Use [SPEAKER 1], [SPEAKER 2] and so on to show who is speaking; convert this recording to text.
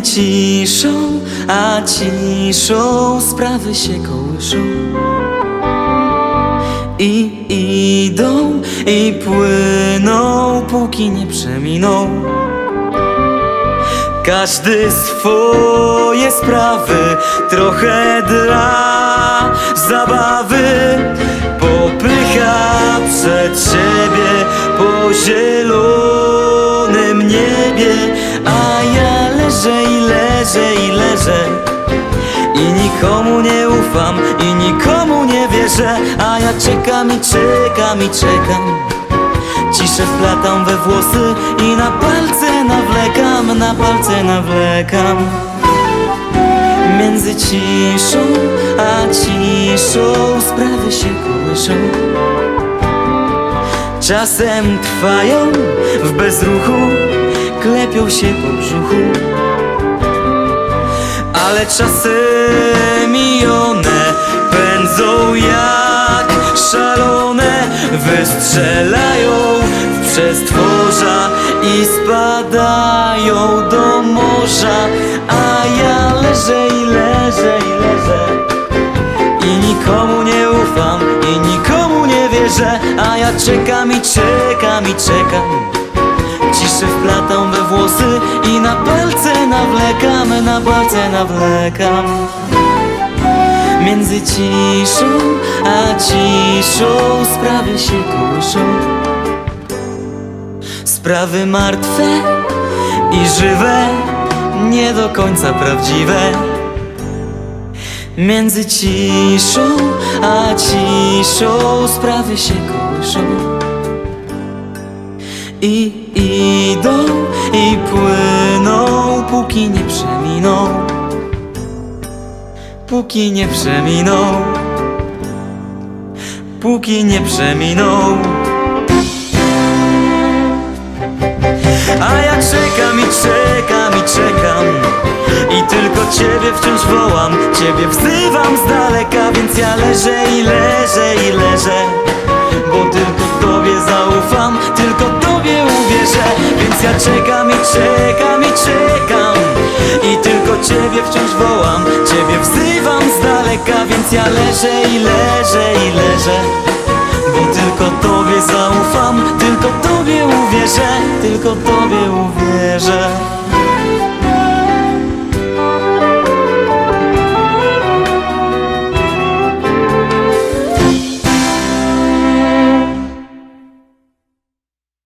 [SPEAKER 1] ciszą a ciszą sprawy się kołyszą. I idą i płyną, póki nie przeminą. Każdy swoje sprawy, trochę dla zabawy. Popycha przed siebie po zielonym niebie leżę i leżę i leżę. I nikomu nie ufam i nikomu nie wierzę. A ja czekam i czekam i czekam. Ciszę wplatam we włosy i na palce nawlekam, na palce nawlekam. Między ciszą a ciszą sprawy się kołyszą. Czasem trwają w bezruchu, klepią się po brzuchu Ale czasem i one pędzą jak szalone Wystrzelają w przestworza i spadają do morza. A ja leżę i leżę i leżę i nikomu nie ufam i nikomu nie wierzę. A ja czekam i czekam i czekam Ciszę wplatam we włosy i na palce nawlekam, na palce nawlekam. Między ciszą a ciszą sprawy się kołyszą Sprawy martwe i żywe, nie do końca prawdziwe. Między ciszą a ciszą sprawy się kołyszą I idą i płyną, póki nie przeminą. Póki nie przeminą. Póki nie przeminą. A ja czekam i czekam i czekam. I tylko Ciebie wciąż wołam. Ciebie wzywam z daleka Więc ja leżę i leżę i leżę. Bo tylko Tobie zaufam. Tylko Tobie uwierzę Więc ja czekam i czekam i czekam. I tylko Ciebie wciąż wołam Ciebie wzywam z daleka Więc ja leżę i leżę i leżę